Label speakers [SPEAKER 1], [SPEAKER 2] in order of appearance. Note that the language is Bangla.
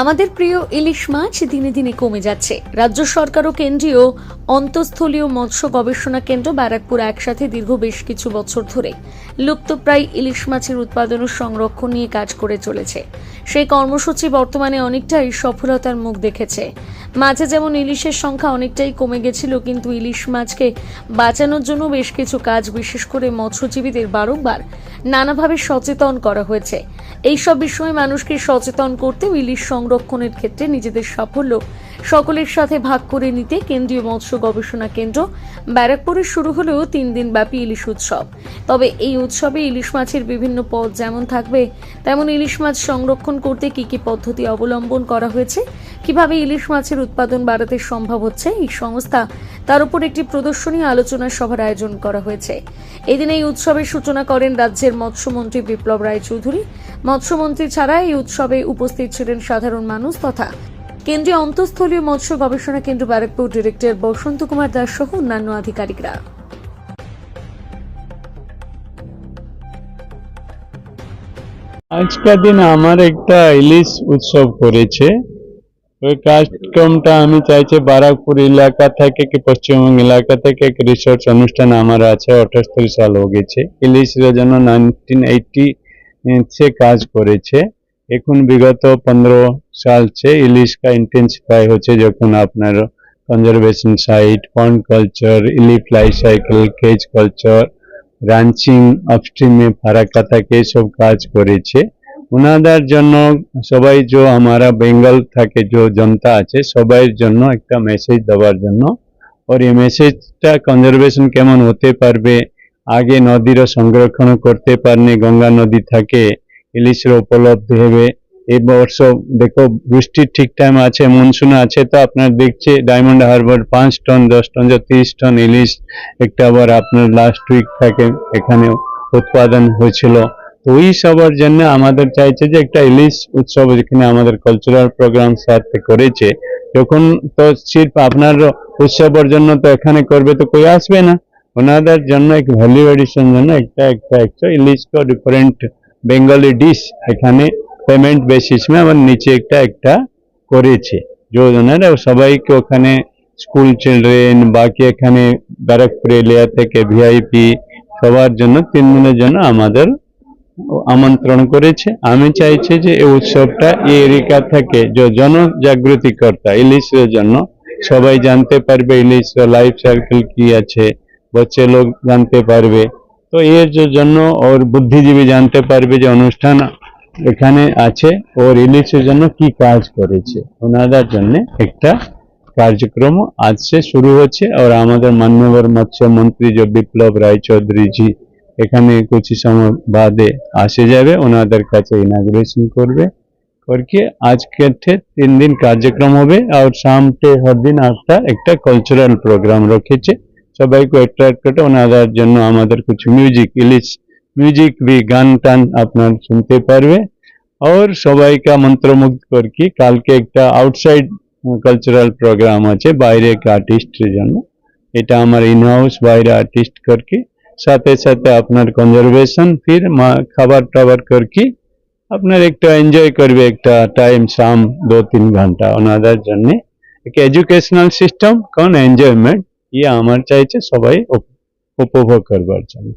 [SPEAKER 1] আমাদের প্রিয় ইলিশ মাছ দিনে দিনে কমে যাচ্ছে। রাজ্য সরকার ও কেন্দ্রীয় অন্তঃস্থলীয় মৎস্য গবেষণা কেন্দ্র ব্যারাকপুর একসাথে দীর্ঘ বেশ কিছু বছর ধরে লুপ্তপ্রায় ইলিশ মাছের উৎপাদন ও সংরক্ষণ নিয়ে কাজ করে চলেছে। সেই কর্মসূচি বর্তমানে অনেকটাই সফলতার মুখ দেখেছে। মাঝে যেমন ইলিশের সংখ্যা অনেকটাই কমে গেছিল, কিন্তু ইলিশ মাছকে বাঁচানোর জন্য বেশ কিছু কাজ, বিশেষ করে মৎস্যজীবীদের বারংবার নানাভাবে সচেতন করা হয়েছে। এইসব বিষয়ে মানুষকে সচেতন করতে ইলিশ সংরক্ষণের ক্ষেত্রে নিজেদের সাফল্য সকলের সাথে ভাগ করে নিতে কেন্দ্রীয় মৎস্য গবেষণা কেন্দ্র ব্যারাকপুরে শুরু হলেও তিন দিন ব্যাপী ইলিশ উৎসব। তবে এই উৎসবে ইলিশ মাছের বিভিন্ন পদ যেমন থাকবে, তেমন ইলিশ মাছ সংরক্ষণ করতে কি কি পদ্ধতি অবলম্বন করা হয়েছে, কীভাবে ইলিশ মাছের উৎপাদন বাড়াতে সম্ভব হচ্ছে এই সংস্থা, তার উপর একটি প্রদর্শনী আলোচনা সভার আয়োজন করা হয়েছে। এদিন এই উৎসবের সূচনা করেন রাজ্যের মৎস্যমন্ত্রী বিপ্লব রায় চৌধুরী মৎস্যমন্ত্রী ছাড়া এই উৎসবে উপস্থিত ছিলেন সাধারণ মানুষ তথা কেন্দ্রীয় অন্তঃস্থলীয় মৎস্য গবেষণা কেন্দ্র ব্যারাকপুর ডিরেক্টর বসন্ত কুমার দাস সহ অন্যান্য আধিকারিকরা।
[SPEAKER 2] আজকের দিন আমার একটা ইলিশ উৎসব করেছে। ওই কার্যক্রমটা আমি চাইছি বারাকপুর এলাকা থেকে কি পশ্চিমবঙ্গ এলাকা থেকে এক রিসার্চ অনুষ্ঠান আমার আছে অঠাত্তর সাল হয়ে গেছে। ইলিশের জন্য নাইনটিন এইটি সে কাজ করেছে। এখন বিগত পনেরো সাল ইলিশ কা ইন্টেন্সিফাই হচ্ছে যখন আপনার conservation site pond culture ইলিফ life cycle cage culture ranching আপস্ট্রিমে Farakka থেকে সব কাজ করেছে। ওনাদের জন্য সবাই যে আমারা বেঙ্গল থেকে যে জনতা আছে, সবাইয়ের জন্য একটা মেসেজ দেওয়ার জন্য। ওর এই মেসেজটা কনজারভেশন কেমন হতে পারবে, আগে নদীর সংরক্ষণ করতে পারেনি, গঙ্গা নদী থাকে ইলিশের উপলব্ধি হবে। এই বর্ষ দেখো, বৃষ্টির ঠিক টাইম আছে মনসুন আছে, তো আপনার দেখছে ডায়মন্ড হারবার পাঁচ টন দশ টন যা তিরিশ টন ইলিশ একটা আবার আপনার লাস্ট উইক থাকে এখানে উৎপাদন হয়েছিল। তো ওই সবার জন্য আমাদের চাইছে যে একটা ইলিশ উৎসব যেখানে আমাদের কালচারাল প্রোগ্রাম সাথে করেছে। যখন তো শিল্প আপনার উৎসবের জন্য তো এখানে করবে, তো কই আসবে না? ওনাদের জন্য এক ভ্যালু এডিশন জন্য একটা একটা একটা ইলিশ তো ডিফারেন্ট বেঙ্গলি ডিশ এখানে পেমেন্ট বেসিস মে আমার নিচে একটা একটা করেছে। যোজনার সবাইকে ওখানে স্কুল চিলড্রেন বাকি এখানে ব্যারাকপুর এরিয়া থেকে ভিআইপি সবার জন্য তিন দিনের জন্য আমাদের আমন্ত্রণ করেছে। আমি চাইছি যে এই উৎসবটা এই এরিকা থেকে যে জনজাগৃতি কর্তা ইলিশের জন্য সবাই জানতে পারবে, ইলিশ লাইফ সার্কেল কি আছে, বচ্চে লোক জানতে পারবে। তো এর জন্য ওর বুদ্ধিজীবী জানতে পারবে যে অনুষ্ঠান এখানে আছে ওর ইলিশের জন্য কি কাজ করেছে। ওনাদের জন্য একটা কার্যক্রম আজ সে শুরু হচ্ছে। আর আমাদের মান্যবর মৎস্যমন্ত্রী যে বিপ্লব রায় চৌধুরী এখানে কিছু সময় বাদে আসে যাবে। ওনাদের কাছে ইনাগ্রেশন করবে। করকে আজকে তিন দিন কার্যক্রম হবে। আর শামটে হর দিন একটা একটা কালচারাল প্রোগ্রাম রেখেছে। সবাইকে অ্যাট্রাক্ট করে ওনাদের জন্য আমাদের কিছু মিউজিক ইলিশ মিউজিক বি গান টান আপনার শুনতে পারবে। আর সবাইকে মন্ত্রমুগ্ধ করকি কালকে একটা আউটসাইড কালচারাল প্রোগ্রাম আছে, বাইরে এক আর্টিস্টের জন্য। এটা আমার ইন হাউস বাইরে আর্টিস্ট করকে সাথে সাথে আপনার কনজারভেশন ফির মা- খাবার টাবার করকে আপনার একটা এনজয় করবে একটা টাইম শাম দু তিন ঘণ্টা ওনাদের জন্য। এক এডুকেশনাল সিস্টেম কোন এনজয়মেন্ট ইয়ে আমার চাইছে সবাই উপ- উপভোগ করবার জন্য।